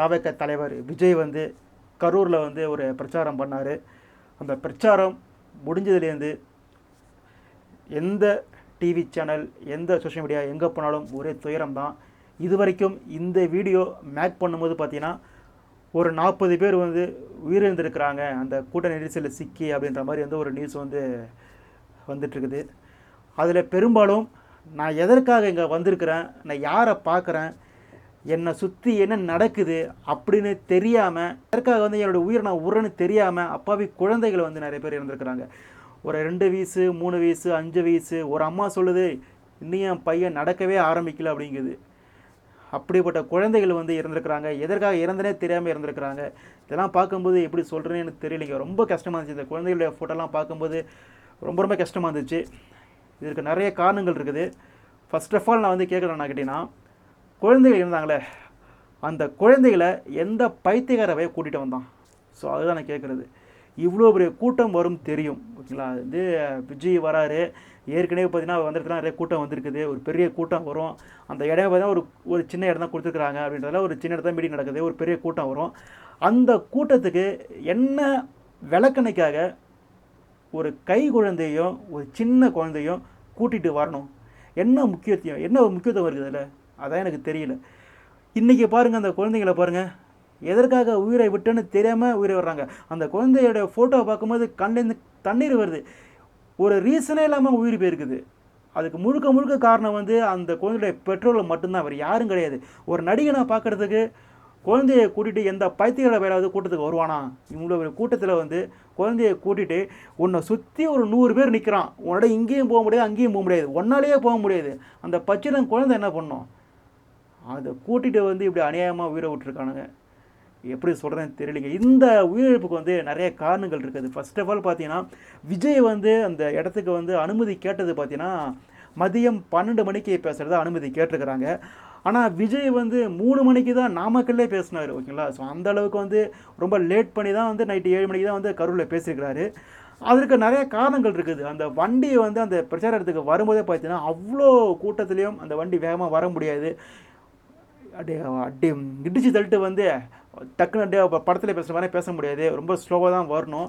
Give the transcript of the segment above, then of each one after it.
தாவக தலைவர் விஜய் வந்து கரூரில் வந்து ஒரு பிரச்சாரம் பண்ணார். அந்த பிரச்சாரம் முடிஞ்சதுலேருந்து எந்த டிவி சேனல் எந்த சோஷியல் மீடியா எங்கே போனாலும் ஒரே துயரம் தான் இது வரைக்கும் இந்த வீடியோ மேக் பண்ணும்போது பார்த்தீங்கன்னா ஒரு நாற்பது பேர் வந்து உயிரிழந்திருக்கிறாங்க. அந்த கூட்ட நெரிசலில் சிக்கி அப்படின்ற மாதிரி வந்து ஒரு நியூஸ் வந்து வந்துட்டுருக்குது. அதில் பெரும்பாலும் நான் எதற்காக இங்கே வந்திருக்கிறேன் நான் யாரை பார்க்குறேன் என்னை சுற்றி என்ன நடக்குது அப்படின்னு தெரியாமல் அதற்காக வந்து என்னோடய உயிரை நான் உரன்னு தெரியாமல் அப்பாவி குழந்தைகள் வந்து நிறைய பேர் இறந்துருக்குறாங்க. ஒரு ரெண்டு வயசு மூணு வயசு அஞ்சு வயசு ஒரு அம்மா சொல்லுது இன்னும் என் பையன் நடக்கவே ஆரம்பிக்கல அப்படிங்குது. அப்படிப்பட்ட குழந்தைகள் வந்து இறந்துருக்குறாங்க. எதற்காக இறந்தனே தெரியாமல் இறந்துருக்குறாங்க. இதெல்லாம் பார்க்கும்போது எப்படி சொல்கிறேன்னு எனக்கு தெரியலைங்க ரொம்ப கஷ்டமாக இருந்துச்சு. இந்த குழந்தைகளுடைய ஃபோட்டோலாம் பார்க்கும்போது ரொம்ப ரொம்ப கஷ்டமாக இருந்துச்சு. இதற்கு நிறைய காரணங்கள் இருக்குது. ஃபர்ஸ்ட் ஆஃப் ஆல் நான் வந்து கேட்குறேன் நான் கேட்டிங்கன்னா குழந்தைகள் இருந்தாங்களே அந்த குழந்தைகளை எந்த பைத்தியகாரவை கூட்டிகிட்டு வந்தான்? ஸோ அதுதான் நான் கேட்குறது. இவ்வளோ பெரிய கூட்டம் வரும் தெரியும் ஓகேங்களா? வந்து விஜய் வராரு. ஏற்கனவே பார்த்தீங்கன்னா அந்த இடத்துல நிறைய கூட்டம் வந்திருக்குது. ஒரு பெரிய கூட்டம் வரும். அந்த இடம் பார்த்தீங்கன்னா ஒரு ஒரு சின்ன இடம் தான் கொடுத்துருக்குறாங்க அப்படின்றதுல ஒரு சின்ன இடத்துல மீட்டிங் நடக்குது. ஒரு பெரிய கூட்டம் வரும். அந்த கூட்டத்துக்கு என்ன விளக்கணைக்காக ஒரு கை குழந்தையும் ஒரு சின்ன குழந்தையும் கூட்டிகிட்டு வரணும்? என்ன முக்கியத்துவம்? என்ன ஒரு முக்கியத்துவம் இருக்குது அதில்? அதான் எனக்கு தெரியல. இன்றைக்கி பாருங்கள் அந்த குழந்தைங்கள பாருங்கள் எதற்காக உயிரை விட்டுன்னு தெரியாமல் உயிரை வர்றாங்க அந்த குழந்தையோட ஃபோட்டோவை பார்க்கும்போது கண்ணிலேருந்து தண்ணீர் வருது. ஒரு ரீசனே இல்லாமல் உயிர் போயிருக்குது. அதுக்கு முழுக்க முழுக்க காரணம் வந்து அந்த குழந்தையுடைய பெற்றோர்கள் மட்டும்தான். அவர் யாரும் கிடையாது. ஒரு நடிகனை பார்க்குறதுக்கு குழந்தைய கூட்டிகிட்டு எந்த பைத்தியங்களை வேலையாவது கூட்டத்துக்கு வருவானா? இவ்வளோ ஒரு கூட்டத்தில் வந்து குழந்தைய கூட்டிகிட்டு உன்னை சுற்றி ஒரு நூறு பேர் நிற்கிறான் உன்னோட இங்கேயும் போக முடியாது அங்கேயும் போக முடியாது. ஒன்னாலேயே போக முடியாது. அந்த பச்சிடம் குழந்தை என்ன பண்ணும்? அதை கூட்டிகிட்டு வந்து இப்படி அநியாயமாக உயிரை விட்டுருக்கானுங்க. எப்படி சொல்கிறேன்னு தெரியலிங்க. இந்த உயிரிழப்புக்கு வந்து நிறைய காரணங்கள் இருக்குது. ஃபர்ஸ்ட் ஆஃப் ஆல் பார்த்தீங்கன்னா விஜய் வந்து அந்த இடத்துக்கு வந்து அனுமதி கேட்டது பார்த்தீங்கன்னா மதியம் பன்னெண்டு மணிக்கு பேசுகிறத அனுமதி கேட்டிருக்கிறாங்க. ஆனால் விஜய் வந்து மூணு மணிக்கு தான் நாமக்கல்லே பேசினார் ஓகேங்களா? ஸோ அந்த அளவுக்கு வந்து ரொம்ப லேட் பண்ணி தான் வந்து நைட்டு ஏழு மணிக்கு தான் வந்து கரூரில் பேசியிருக்கிறாரு. அதற்கு நிறைய காரணங்கள் இருக்குது. அந்த வண்டி வந்து அந்த பிரச்சார இடத்துக்கு வரும்போதே பார்த்தீங்கன்னா அவ்வளோ கூட்டத்துலேயும் அந்த வண்டி வேகமாக வர முடியாது. அப்படியே அப்படியே இடிச்சு தள்ளிட்டு வந்து டக்குன்னு அப்படியே படத்தில் பேசுகிற மாதிரி பேச முடியாது. ரொம்ப ஸ்லோவாக தான் வரணும்.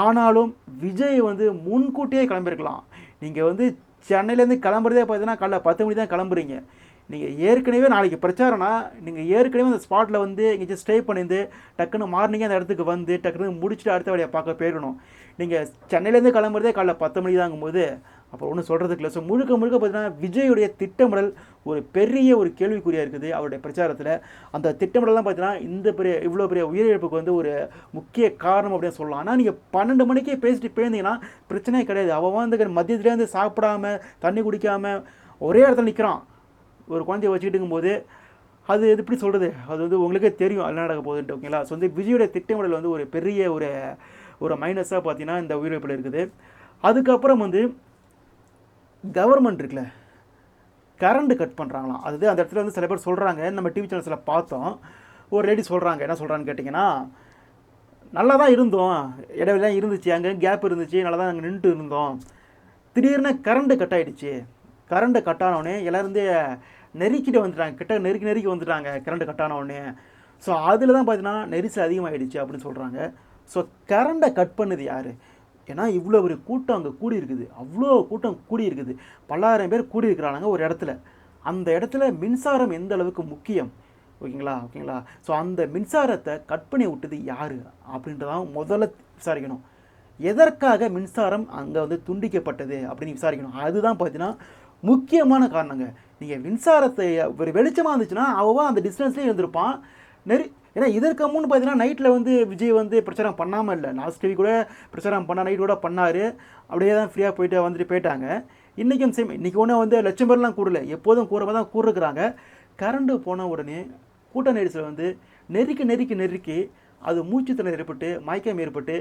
ஆனாலும் விஜய் வந்து முன்கூட்டியே கிளம்பியிருக்கலாம். நீங்கள் வந்து சென்னையிலேருந்து கிளம்புறதே பார்த்தீங்கன்னா காலைல பத்து மணி தான் கிளம்புறீங்க. நீங்கள் ஏற்கனவே நாளைக்கு பிரச்சாரம்னா நீங்கள் ஏற்கனவே அந்த ஸ்பாட்டில் வந்து எங்கேயாச்சும் ஸ்டே பண்ணியிருந்து டக்குன்னு மார்னிங்கே அந்த இடத்துக்கு வந்து டக்குன்னு முடிச்சுட்டு அடுத்த வேலையை பார்க்க போயிடணும். நீங்கள் சென்னையிலேருந்து கிளம்புறதே காலைல பத்து மணிக்கு தாங்கும்போது அப்புறம் ஒன்றும் சொல்கிறதுக்கு இல்லை. ஸோ முழுக்க முழுக்க பார்த்தீங்கன்னா விஜயுடைய திட்டமிடல் ஒரு பெரிய ஒரு கேள்விக்குறியாக இருக்குது அவருடைய பிரச்சாரத்தில். அந்த திட்டமிடலாம் பார்த்தீங்கன்னா இந்த பெரிய இவ்வளோ பெரிய உயிரிழப்புக்கு வந்து ஒரு முக்கிய காரணம் அப்படின்னு சொல்லலாம். ஆனால் நீங்கள் பன்னெண்டு மணிக்கே பேசிட்டு போயிருந்தீங்கன்னா பிரச்சனையே கிடையாது. அவன் வந்து மதியத்துலேருந்து சாப்பிடாம தண்ணி குடிக்காமல் ஒரே இடத்துல நிற்கிறான் ஒரு குழந்தைய வச்சுக்கிட்டுங்கும் போது அது எப்படி சொல்கிறது அது வந்து உங்களுக்கே தெரியும் என்ன நடக்க போகுதுன்ட்டு ஓகேங்களா? ஸோ வந்து விஜயோட திட்டமிடல் வந்து ஒரு பெரிய ஒரு ஒரு மைனஸாக பார்த்தீங்கன்னா இந்த உயிரிழப்பில் இருக்குது. அதுக்கப்புறம் வந்து கவர்மெண்ட் இருக்குல்ல கரண்ட் கட் பண்ணுறாங்களாம் அது அந்த இடத்துல வந்து சில பேர் சொல்கிறாங்க நம்ம டிவி சேனல்ஸில் பார்த்தோம். ஒரு லேடி சொல்கிறாங்க என்ன சொல்கிறான்னு கேட்டிங்கன்னா நல்லா தான் இருந்தோம். இடைவெளி இருந்துச்சு அங்கே கேப் இருந்துச்சு நல்லா தான் அங்கே நின்றுட்டு இருந்தோம். திடீர்னு கரண்ட்டு கட் ஆகிடுச்சு கரண்ட்டு கட் ஆனவுடனே எல்லாருந்து நெருக்கிட்டு வந்துட்டாங்க. கிட்ட நெருக்கி நெருக்கி வந்துட்டாங்க. கரண்ட் கட் ஆனவுடனே ஸோ அதில் தான் பார்த்தீங்கன்னா நெரிசல் அதிகமாகிடுச்சு அப்படின்னு சொல்கிறாங்க ஸோ கரண்ட்டை கட் பண்ணுது யார்? ஏன்னா இவ்வளோ ஒரு கூட்டம் அங்கே கூடி இருக்குது அவ்வளோ கூட்டம் கூடி இருக்குது பல்லாயிரம் பேர் கூடி இருக்கிறாங்க ஒரு இடத்துல. அந்த இடத்துல மின்சாரம் எந்த அளவுக்கு முக்கியம்? ஓகேங்களா? ஓகேங்களா? ஸோ அந்த மின்சாரத்தை கட் பண்ணி விட்டது யார்? அப்படின்றதான் முதல்ல விசாரிக்கணும். எதற்காக மின்சாரம் அங்கே வந்து துண்டிக்கப்பட்டது அப்படின்னு விசாரிக்கணும். அதுதான் பார்த்தீங்கன்னா முக்கியமான காரணங்க. நீங்கள் மின்சாரத்தை ஒரு வெளிச்சமாக இருந்துச்சுன்னா அவன் அந்த டிஸ்டன்ஸ்லேயே இருந்திருப்பான். நெறி ஏன்னா இதற்கு முன்னு பார்த்தீங்கன்னா நைட்டில் வந்து விஜய் வந்து பிரச்சாரம் பண்ணாமல் இல்லை. லாஸ்ட் வீக் கூட பிரச்சாரம் பண்ண நைட் கூட பண்ணார். அப்படியே தான் ஃப்ரீயாக போயிட்டு வந்துட்டு போயிட்டாங்க. இன்றைக்கும் சேம் இன்றைக்கி ஒன்றும் வந்து லட்சம் பேர்லாம் கூடல. எப்போதும் கூற தான் கூறுக்கிறாங்க கரண்டு போன உடனே கூட்ட நெரிசல் வந்து நெருக்கி நெருக்கி நெருக்கி அது மூச்சு ஏற்பட்டு மயக்கம் ஏற்பட்டு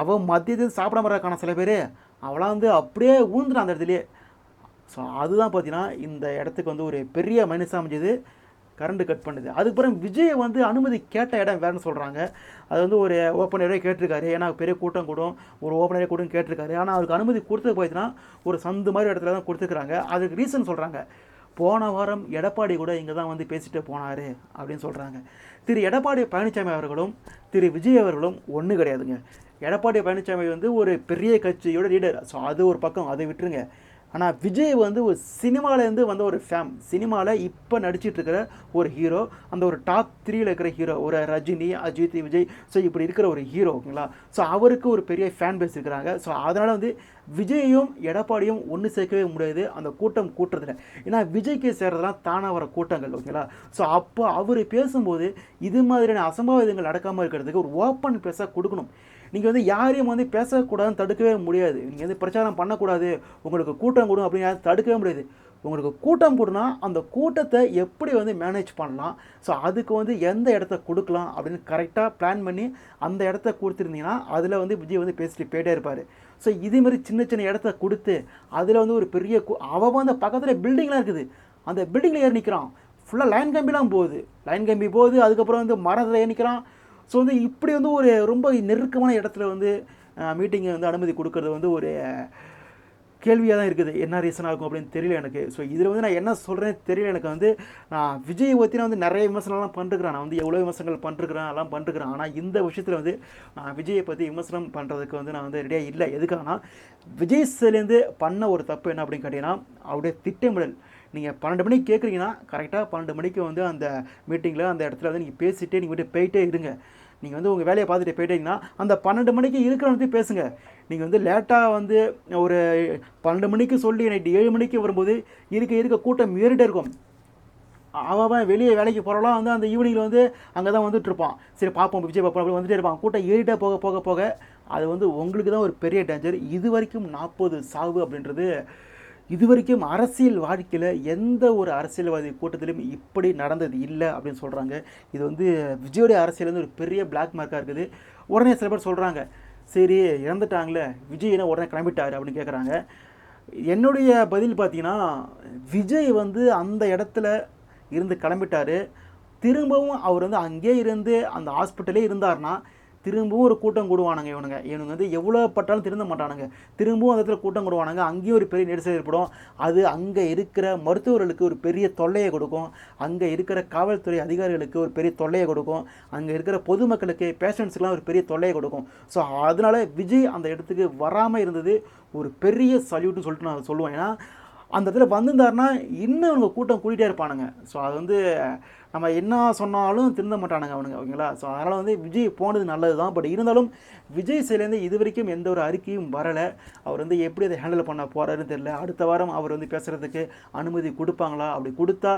அவன் மத்தியத்தில் சாப்பிடாம இருக்கான சில பேர் அவளாம் வந்து அப்படியே ஊந்துறான் அந்த இடத்துலையே. ஸோ அதுதான் பார்த்தீங்கன்னா இந்த இடத்துக்கு வந்து ஒரு பெரிய மைனஸாக அமைஞ்சது. கரண்ட் கட் பண்ணுது. அதுக்கப்புறம் விஜய் வந்து அனுமதி கேட்ட இடம் வேறுன்னு சொல்கிறாங்க அது வந்து ஒரு ஓப்பன் ஏரியா கேட்டிருக்காரு. ஏன்னா பெரிய கூட்டம் கூடும். ஒரு ஓப்பன் ஏரியா கூடும் கேட்டிருக்காரு. ஆனால் அவருக்கு அனுமதி கொடுத்தது பார்த்தீங்கன்னா ஒரு சந்து மாதிரி இடத்துல தான் கொடுத்துருக்குறாங்க. அதுக்கு ரீசன் சொல்கிறாங்க போன வாரம் எடப்பாடி கூட இங்கே தான் வந்து பேசிட்டு போனார் அப்படின்னு சொல்கிறாங்க திரு எடப்பாடி பழனிசாமி அவர்களும் திரு விஜய் அவர்களும் ஒன்றும் கிடையாதுங்க. எடப்பாடி பழனிசாமி வந்து ஒரு பெரிய கட்சியோட லீடர் ஸோ அது ஒரு பக்கம். அதை விட்டுருங்க. ஆனால் விஜய் வந்து ஒரு சினிமாலேருந்து வந்த ஒரு ஃபேம் சினிமாவில் இப்போ நடிச்சிட்டு இருக்கிற ஒரு ஹீரோ அந்த ஒரு டாப் த்ரீயில் இருக்கிற ஹீரோ ஒரு ரஜினி அஜித் விஜய். ஸோ இப்படி இருக்கிற ஒரு ஹீரோ ஓகேங்களா? ஸோ அவருக்கு ஒரு பெரிய ஃபேன் பேஸ் இருக்கிறாங்க. ஸோ அதனால் வந்து விஜயையும் எடப்பாடியும் ஒன்று சேர்க்கவே முடியாது. அந்த கூட்டம் கூட்டுறதுல ஏன்னா விஜய்க்கு சேர்றதெல்லாம் தானாக வர கூட்டங்கள் ஓகேங்களா? ஸோ அப்போ அவர் பேசும்போது இது மாதிரியான அசம்பாவிதங்கள் நடக்காமல் இருக்கிறதுக்கு ஒரு ஓப்பன் பேஸாக கொடுக்கணும். நீங்கள் வந்து யாரையும் வந்து பேசக்கூடாதுன்னு தடுக்கவே முடியாது. நீங்கள் வந்து பிரச்சாரம் பண்ணக்கூடாது. உங்களுக்கு கூட்டம் கொடுங்க அப்படின்னு யாரும் தடுக்கவே முடியாது. உங்களுக்கு கூட்டம் கொடுனா அந்த கூட்டத்தை எப்படி வந்து மேனேஜ் பண்ணலாம்? ஸோ அதுக்கு வந்து எந்த இடத்த கொடுக்கலாம் அப்படின்னு கரெக்டாக பிளான் பண்ணி அந்த இடத்த கொடுத்துருந்தீங்கன்னா அதில் வந்து விஜய் வந்து பேசிட்டு போயிட்டே இருப்பார். ஸோ இதேமாரி சின்ன சின்ன இடத்த கொடுத்து அதில் வந்து ஒரு பெரிய அவன் அந்த பக்கத்தில் பில்டிங்லாம் இருக்குது. அந்த பில்டிங்கில் ஏறி நிற்கிறான் ஃபுல்லாக லைன் கம்பிலாம் போகுது. லைன் கம்பி போகுது. அதுக்கப்புறம் வந்து மரத்தில் ஏறி நிற்கிறான் ஸோ வந்து இப்படி வந்து ஒரு ரொம்ப நெருக்கமான இடத்துல வந்து மீட்டிங்கை வந்து அனுமதி கொடுக்கறது வந்து ஒரு கேள்வியாக தான் இருக்குது. என்ன ரீசனாக இருக்கும் அப்படின்னு தெரியல எனக்கு. ஸோ இதில் வந்து நான் என்ன சொல்கிறேன்னு தெரியல எனக்கு வந்து நான் விஜய் பற்றி நான் வந்து நிறைய விமர்சனம்லாம் பண்ணிருக்கிறேன். நான் வந்து எவ்வளோ விமர்சனங்கள் பண்ணிருக்கிறேன் எல்லாம் பண்ணிருக்கிறேன். ஆனால் இந்த விஷயத்தில் வந்து நான் விஜயை பற்றி விமர்சனம் பண்ணுறதுக்கு வந்து நான் வந்து ரெடியாக இல்லை. எதுக்காகனா விஜய் சிலேருந்து பண்ண ஒரு தப்பு என்ன அப்படின்னு கேட்டிங்கன்னா அவருடைய திட்டமிடல். நீங்கள் பன்னெண்டு மணிக்கு கேட்குறீங்கன்னா கரெக்டாக பன்னெண்டு மணிக்கு வந்து அந்த மீட்டிங்கில் அந்த இடத்துல வந்து நீங்கள் பேசிட்டே நீங்கள் விட்டு போயிட்டே இருங்க. நீங்கள் வந்து உங்கள் வேலையை பார்த்துட்டு போயிட்டீங்கன்னா அந்த பன்னெண்டு மணிக்கு இருக்கிறவங்க பேசுங்க. நீங்கள் வந்து லேட்டாக வந்து ஒரு பன்னெண்டு மணிக்கு சொல்லி நைட்டு ஏழு மணிக்கு வரும்போது இருக்க இருக்க கூட்டம் ஏறிட்டே இருக்கும். அவன் வெளியே வேலைக்கு போகிறவலாம் வந்து அந்த ஈவினிங்கில் வந்து அங்கே தான் வந்துட்டு இருப்பான் சரி பார்ப்போம். விஜய் பார்ப்போம் அப்படி வந்துட்டே இருப்பான். கூட்டம் ஏறிட்டே போக போக போக அது வந்து உங்களுக்கு தான் ஒரு பெரிய டேஞ்சர் இது வரைக்கும் நாற்பது சாவு அப்படின்றது இது வரைக்கும் அரசியல் வாழ்க்கையில் எந்த ஒரு அரசியல்வாதி கூட்டத்திலும் இப்படி நடந்தது இல்லை அப்படின்னு சொல்கிறாங்க இது வந்து விஜயோடைய அரசியல் வந்து ஒரு பெரிய பிளாக் மார்க்காக இருக்குது. உடனே சில பேர் சொல்கிறாங்க சரி இறந்துட்டாங்களே விஜய்னா உடனே கிளம்பிட்டாரு அப்படின்னு கேட்குறாங்க என்னுடைய பதில் பார்த்தீங்கன்னா விஜய் வந்து அந்த இடத்துல இருந்து கிளம்பிட்டார். திரும்பவும் அவர் வந்து அங்கேயே இருந்து அந்த ஹாஸ்பிட்டலே இருந்தார்னா திரும்பவும் ஒரு கூட்டம் கூடுவானுங்க இவனுங்க. இவனுங்க வந்து எவ்வளோ பட்டாலும் திருந்த மாட்டானுங்க. திரும்பவும் அந்த இடத்துல கூட்டம் கூடுவானுங்க. அங்கேயும் ஒரு பெரிய நெரிசல் ஏற்படும். அது அங்கே இருக்கிற மருத்துவர்களுக்கு ஒரு பெரிய தொல்லையை கொடுக்கும். அங்கே இருக்கிற காவல்துறை அதிகாரிகளுக்கு ஒரு பெரிய தொல்லையை கொடுக்கும். அங்கே இருக்கிற பொதுமக்களுக்கு பேஷண்ட்ஸுக்கெலாம் ஒரு பெரிய தொல்லையை கொடுக்கும். ஸோ அதனால் விஜய் அந்த இடத்துக்கு வராமல் இருந்தது ஒரு பெரிய சல்யூட்னு சொல்லிட்டு நான் சொல்லுவேன். ஏன்னா அந்த இடத்துல வந்திருந்தாருன்னா இன்னும் அவங்க கூட்டம் கூட்டிகிட்டே இருப்பானுங்க. ஸோ அது வந்து நம்ம என்ன சொன்னாலும் திருந்த மாட்டானுங்க அவனுங்க ஓகேங்களா? ஸோ அதனால் வந்து விஜய் போனது நல்லது தான் பட் இருந்தாலும் விஜய் சைலேருந்து இது வரைக்கும் எந்த ஒரு அறிக்கையும் வரலை. அவர் வந்து எப்படி அதை ஹேண்டில் பண்ண போகிறாருன்னு தெரியல. அடுத்த வாரம் அவர் வந்து பேசுகிறதுக்கு அனுமதி கொடுப்பாங்களா? அப்படி கொடுத்தா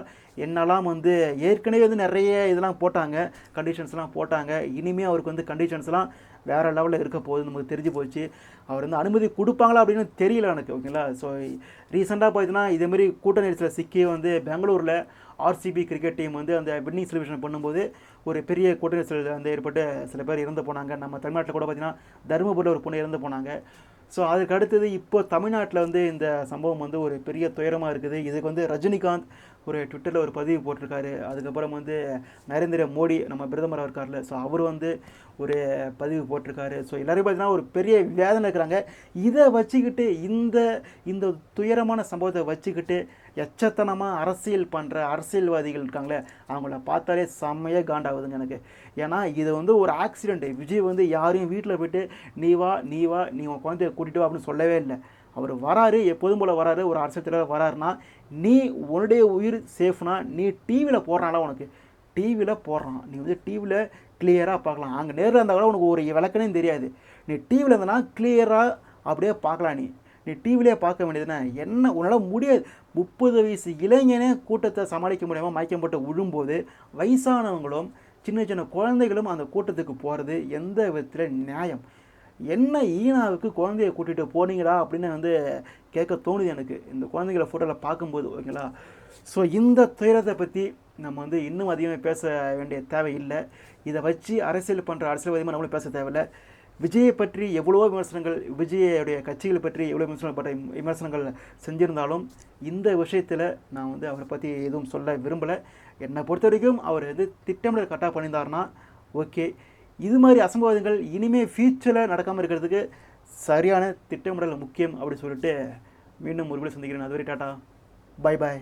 என்னெல்லாம் வந்து ஏற்கனவே வந்து நிறைய இதெல்லாம் போட்டாங்க. கண்டிஷன்ஸ்லாம் போட்டாங்க. இனிமேல் அவருக்கு வந்து கண்டிஷன்ஸ்லாம் வேறு லெவலில் இருக்க போகுது நமக்கு தெரிஞ்சு போச்சு. அவர் வந்து அனுமதி கொடுப்பாங்களா அப்படின்னு தெரியல எனக்கு ஓகேங்களா ஸோ ரீசெண்டாக பார்த்தீங்கன்னா இதேமாரி கூட்ட நெரிசலில் சிக்கி வந்து பெங்களூரில் ஆர்சிபி கிரிக்கெட் டீம் வந்து அந்த வின்னிங் செலிப்ரேஷன் பண்ணும்போது ஒரு பெரிய கூட்ட நெரிசல் வந்து ஏற்பட்டு சில பேர் இறந்து போனாங்க. நம்ம தமிழ்நாட்டில் கூட பார்த்தீங்கன்னா தருமபுரியில் ஒரு பொண்ணு இறந்து போனாங்க. ஸோ அதுக்கு அடுத்தது இப்போ தமிழ்நாட்டில் வந்து இந்த சம்பவம் வந்து ஒரு பெரிய துயரமாக இருக்குது. இதுக்கு வந்து ரஜினிகாந்த் ஒரு ட்விட்டரில் ஒரு பதிவு போட்டிருக்காரு. அதுக்கப்புறம் வந்து நரேந்திர மோடி நம்ம பிரதமராக இருக்கார்ல ஸோ அவர் வந்து ஒரு பதிவு போட்டிருக்காரு. ஸோ எல்லோரும் பார்த்தீங்கன்னா ஒரு பெரிய வேதனை இருக்கிறாங்க. இதை வச்சுக்கிட்டு இந்த இந்த துயரமான சம்பவத்தை வச்சுக்கிட்டு எச்சத்தனமாக அரசியல் பண்ணுற அரசியல்வாதிகள் இருக்காங்களே அவங்கள பார்த்தாலே செம்மையாக காண்டாகுதுங்க எனக்கு. ஏன்னா இது வந்து ஒரு ஆக்சிடெண்ட்டு விஜய் வந்து யாரையும் வீட்டில் போயிட்டு நீ வா நீ வா நீ உன் குழந்தைய கூட்டிட்டு வா அப்படின்னு சொல்லவே இல்லை. அவர் வராரு எப்போதும் போல் வராரு ஒரு அரசியல் தலைவர் வராருன்னா நீ உன்னுடைய உயிர் சேஃப்னா நீ டிவியில் போடுறாங்களா உனக்கு. டிவியில் போடுறான். நீ வந்து டிவியில் கிளியராக பார்க்கலாம். அங்கே நேரில் இருந்தால் கூட உனக்கு ஒரு விளக்கனே தெரியாது. நீ டிவியில் இருந்தனா கிளியராக அப்படியே பார்க்கலாம் நீ. நீ டிவிலே பார்க்க வேண்டியதுன்னா என்ன உன்னால் முடியாது. முப்பது வயசு இளைஞனே கூட்டத்தை சமாளிக்க முடியாமல் மயக்கம் போட்டு விழும்போது வயசானவங்களும் சின்ன சின்ன குழந்தைகளும் அந்த கூட்டத்துக்கு போகிறது எந்த விதத்தில் நியாயம்? என்ன ஈனாவுக்கு குழந்தைய கூட்டிகிட்டு போனீங்களா அப்படின்னு வந்து கேட்க தோணுது எனக்கு. இந்த குழந்தைங்கள ஃபோட்டோவில் பார்க்கும்போது ஓகேங்களா? ஸோ இந்த துயரத்தை பற்றி நம்ம வந்து இன்னும் அதிகமாக பேச வேண்டிய தேவை இல்லை இதை வச்சு அரசியல் பண்ணுற அரசியல்வாதியமாக நம்மளும் பேச தேவையில்லை. விஜயை பற்றி எவ்வளோ விமர்சனங்கள் விஜயுடைய கட்சிகள் பற்றி எவ்வளோ விமர்சனப்பட்ட விமர்சனங்கள் செஞ்சிருந்தாலும் இந்த விஷயத்தில் நான் வந்து அவரை பற்றி எதுவும் சொல்ல விரும்பலை. என்னை பொறுத்த வரைக்கும் அவர் வந்து திட்டமிடல் கரெக்டாக பண்ணியிருந்தாருன்னா ஓகே. இது மாதிரி அசம்பாவிதங்கள் இனிமேல் ஃபியூச்சரில் நடக்காமல் இருக்கிறதுக்கு சரியான திட்டமிடல் முக்கியம் அப்படின்னு சொல்லிட்டு மீண்டும் ஒரு சந்திக்கிறேன். அதுவரை டாட்டா. Bye bye